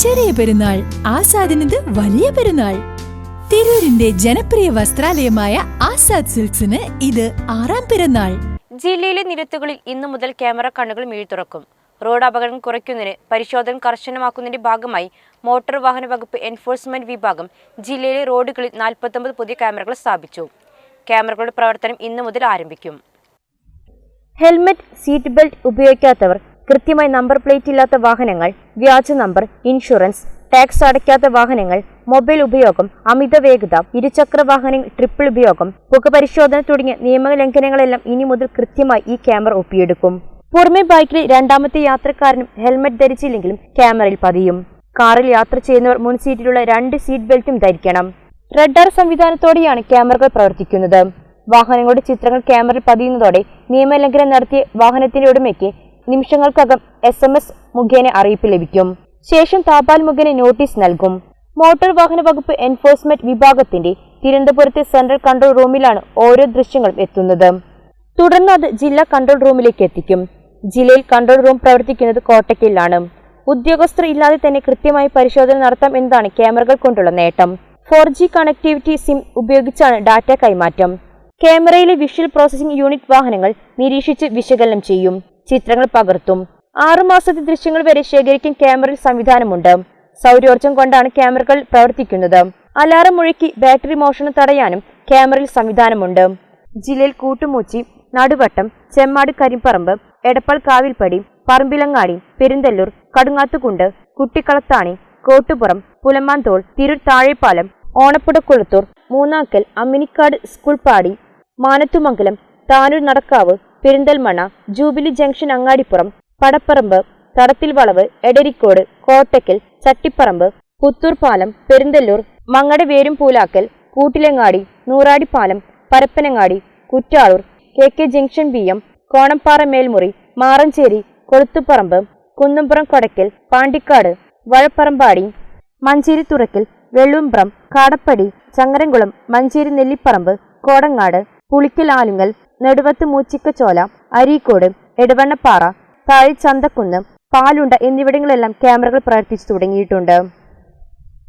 ചെറിയ പെരുന്നാൾ ആസാദിനത് വലിയ പെരുന്നാൾ. തിരൂരിന്റെ ജനപ്രിയ വസ്ത്രാലയമായ ആസാദ് സിൽക്സിന് ഇത് ആറാം പെരുന്നാൾ. ജില്ലയിലെ നിരത്തുകളിൽ ഇന്നു മുതൽ ക്യാമറ കണ്ണുകൾ മിഴി തുറക്കും. റോഡ് അപകടം കുറയ്ക്കുന്നതിന് പരിശോധന കർശനമാക്കുന്നതിന്റെ ഭാഗമായി മോട്ടോർ വാഹന വകുപ്പ് എൻഫോഴ്സ്മെന്റ് വിഭാഗം ജില്ലയിലെ റോഡുകളിൽ നാൽപ്പത്തൊമ്പത് പുതിയ ക്യാമറകൾ സ്ഥാപിച്ചു. ക്യാമറകളുടെ പ്രവർത്തനം ഇന്നു മുതൽ ആരംഭിക്കും. ഹെൽമറ്റ് സീറ്റ് ബെൽറ്റ് ഉപയോഗിക്കാത്തവർ കൃത്യമായി നമ്പർ പ്ലേറ്റ് ഇല്ലാത്ത വാഹനങ്ങൾ വ്യാജ നമ്പർ ഇൻഷുറൻസ് ടാക്സ് അടയ്ക്കാത്ത വാഹനങ്ങൾ മൊബൈൽ ഉപയോഗം അമിത വേഗത ഇരുചക്ര വാഹനങ്ങൾ ട്രിപ്പിൾ ഉപയോഗം പുകപരിശോധന തുടങ്ങിയ നിയമലംഘനങ്ങളെല്ലാം ഇനി മുതൽ കൃത്യമായി ഈ ക്യാമറ ഒപ്പിയെടുക്കും. പുറമെ ബൈക്കിൽ രണ്ടാമത്തെ യാത്രക്കാരനും ഹെൽമറ്റ് ധരിച്ചില്ലെങ്കിലും ക്യാമറയിൽ പതിയും. കാറിൽ യാത്ര ചെയ്യുന്നവർ മുൻ സീറ്റിലുള്ള രണ്ട് സീറ്റ് ബെൽറ്റും ധരിക്കണം. റഡാർ സംവിധാനത്തോടെയാണ് ക്യാമറകൾ പ്രവർത്തിക്കുന്നത്. വാഹനങ്ങളുടെ ചിത്രങ്ങൾ ക്യാമറയിൽ പതിയുന്നതോടെ നിയമലംഘനം നടത്തിയ വാഹനത്തിന്റെ ഉടമയ്ക്ക് നിമിഷങ്ങൾക്കകം എസ് എം എസ് മുഖേന അറിയിപ്പ് ലഭിക്കും. ശേഷം താപാൽ മുഖേന നോട്ടീസ് നൽകും. മോട്ടോർ വാഹന വകുപ്പ് എൻഫോഴ്സ്മെന്റ് വിഭാഗത്തിന്റെ തിരുവനന്തപുരത്തെ സെൻട്രൽ കൺട്രോൾ റൂമിലാണ് ഓരോ ദൃശ്യങ്ങളും എത്തുന്നത്. തുടർന്ന് അത് ജില്ലാ കൺട്രോൾ റൂമിലേക്ക് എത്തിക്കും. ജില്ലയിൽ കൺട്രോൾ റൂം പ്രവർത്തിക്കുന്നത് കോട്ടയ്ക്കലാണ് ഉദ്യോഗസ്ഥർ ഇല്ലാതെ തന്നെ കൃത്യമായി പരിശോധന നടത്താം എന്നതാണ് ക്യാമറകൾ കൊണ്ടുള്ള നേട്ടം. ഫോർ ജി കണക്ടിവിറ്റി സിം ഉപയോഗിച്ചാണ് ഡാറ്റ കൈമാറ്റം. ക്യാമറയിലെ വിഷ്വൽ പ്രോസസിംഗ് യൂണിറ്റ് വാഹനങ്ങൾ നിരീക്ഷിച്ച് വിശകലനം ചെയ്യും. ചിത്രങ്ങൾ പകർത്തും. ആറുമാസത്തെ ദൃശ്യങ്ങൾ വരെ ശേഖരിക്കാൻ ക്യാമറയിൽ സംവിധാനമുണ്ട്. സൗരോർജം കൊണ്ടാണ് ക്യാമറകൾ പ്രവർത്തിക്കുന്നത്. അലാറം മുഴക്കി ബാറ്ററി മോഷണം തടയാനും ക്യാമറയിൽ സംവിധാനമുണ്ട്. ജില്ലയിൽ Koottumoochi Naduvattam Chemmad Karimbaramba Edappal Kavilppadi Parambilangadi Perinthallur Kadungathukundu Kuttikkalathani Kottupuram Pulamanthole Tirur Thazhepalam Onappudakkulathur Moonnakkal Amminikkad school Padi Manathumangalam Tanur Nadakkavu Perinthalmanna jubilee junction Angadipuram Padapparamba Thadathil Valavu Edarikode Kottakkal Chattiparamba Puthur പാലം Perinthallur Mankada വേരും Poolakkal Koottilangadi Nooradippalam Parappanangadi Kuttalur K K junction B M Konampara Melmuri Maranchery Koluthuparamba Kunnumpuram Kodakkal Pandikkad Vazhapparambadi Manjeri Thurakkal Vellumpram Kadappadi Changaramkulam Manjeri Nelliparamba Kodangad Pulikkal Alungal Neduvath Moochikkachola Areekode Edavannappara Thazhe Chanthakkunnu Palunda എന്നിവിടങ്ങളിലെല്ലാം ക്യാമറകൾ പ്രവർത്തിച്ചു തുടങ്ങിയിട്ടുണ്ട്.